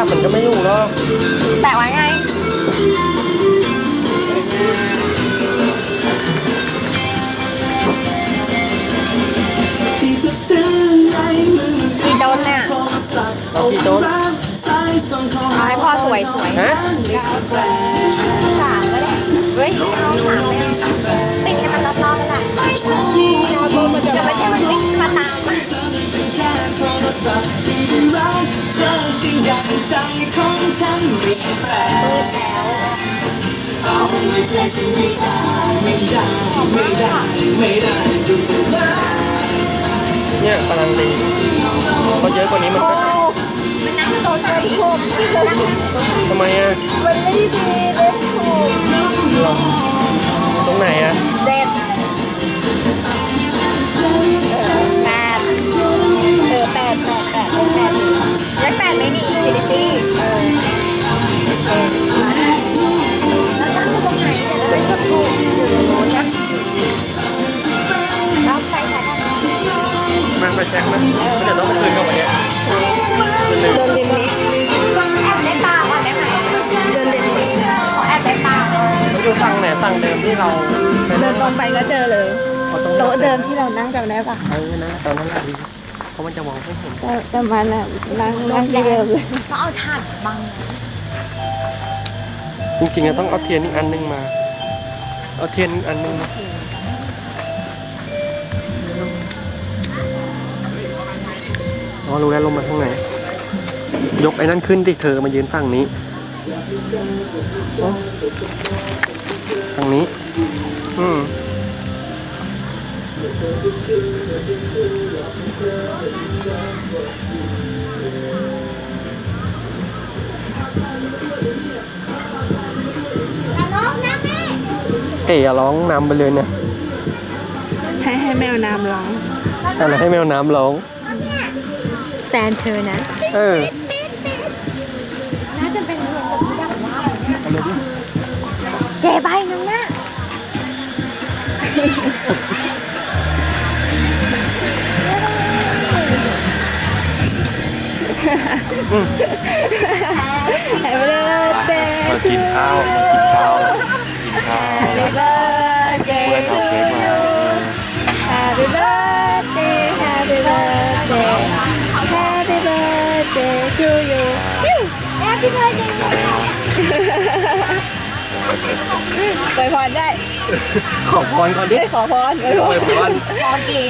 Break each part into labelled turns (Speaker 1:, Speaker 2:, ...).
Speaker 1: จับมันก็ไม่อยู่หรอก
Speaker 2: แปะไว้ไง
Speaker 3: ที่จะถึงในมือมัน
Speaker 2: กี่โดนเนี่ย
Speaker 3: โทรศัพท์
Speaker 1: เอากี่โดน
Speaker 3: ร้านสายส่งของ
Speaker 2: เอาให้พ่อสวยสวย
Speaker 1: ฮะ
Speaker 3: แฟชั่น
Speaker 2: สามก็ได้เฮ้ยเอาสามเลยติดให้มันรอบๆกันแหละเดี๋ยวไม่ใช่มันวิ่งมาตาม
Speaker 3: เธอจริงอยากให้ใจของฉันไม่ใช่แฟชั่นเอาไม่ใจฉันไม่ได้ไม่ได้ไม่ได้ไม่ได้ดูเธอมา
Speaker 1: เนี่ยกำลังดีพอเยอะกว่านี้มันก็
Speaker 2: มันนั่งโต๊ะไหนผมที่จะนั่ง
Speaker 1: ทำไมอะ
Speaker 2: มันไม่ดีเลยผม
Speaker 1: ตรงไหนอะ
Speaker 2: ไป
Speaker 1: แจ็คนะเดี๋ยวต้องไปคืนกับวันเนี้ยคืนหนึ่ง
Speaker 2: เดินนี้แอบได้ตาก่อนได้ไหมเดินริมนี้ขอแอบได้ตา
Speaker 1: อยู่ฟังไหนฝั่งเดิมที่เรา
Speaker 2: เดินตรงไปก็เจอเลย
Speaker 1: เอตรง
Speaker 2: โต๊ะเดิมที่เรานั่งจำได้ปะ
Speaker 1: เออนะตอนนั้นแหละดีเพราะมันจะมองไม่เห็น
Speaker 2: แต่แต่มันอะนั่งนั่งที่เดิมเลยก็เอาถ่าดบัง
Speaker 1: จริงๆอะต้องเอาเทียนอีกอันนึงมา เอาเทียนอีกอันนึงมา อ๋อรู้แล้วลงมาข้างไหน ยกไอ้นั่นขึ้นดิเธอมายืนฝั่งนี้อ๋อฝั่งนี้ อืมเอ๋อย่าร้องนำไปเลยเนี่ย
Speaker 2: ให้ให้แมวน้ำร้อง
Speaker 1: อะไรให้แมวน้ำร้อง
Speaker 2: แฟนเธอนะ
Speaker 1: เออ
Speaker 2: น่าจะเป็นเรื่องแบบที่ดังว่าเก๋ใบนึงนะแฮปปี้เบิร์ดเดย์
Speaker 4: มากินข้าวมากินข้าวกินข้าว
Speaker 2: แฮปปี้เบิร์ดเด
Speaker 4: เพื่อน
Speaker 2: ย์
Speaker 4: เอา
Speaker 2: birthday to you Happy birthday ไปพรได้
Speaker 1: ขอพรก่อนดิ
Speaker 2: ได้ขอพรไปพ
Speaker 1: อวยพ
Speaker 2: รพรเก๋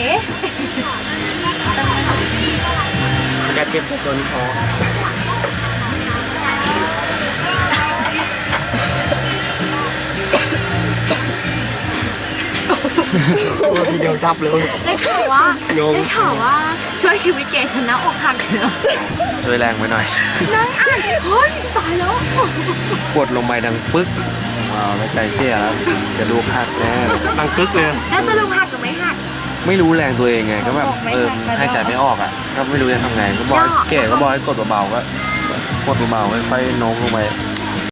Speaker 1: อย่าเจ็บจนคอตัวเดียวดับเลย
Speaker 5: ได้ข่าวว่าได้ข่าวว่า ช่วยชีวิตเกชนะอกหักเหรอ
Speaker 4: ช่วยแรงไปหน่อย
Speaker 5: นั่งอ่านเฮ้ยตายแล้ว
Speaker 4: กดลงไปดังปึ๊กว้าวแล้วใจเสียแล้วจะลูกหักแน่เลย
Speaker 1: ดังกึกเลย
Speaker 5: แล้วจะลุงหักหรือไม่หัก
Speaker 4: ไม่รู้แรงตัวเองไงก็แบบเออให้ใจไม่ออกอะก็ไม่รู้จะทำไงก็บอกให้
Speaker 5: ย่อ
Speaker 4: เก๋ก็บอกให้กดเบาๆก็กดเบาๆค่อยๆโน้มลงไป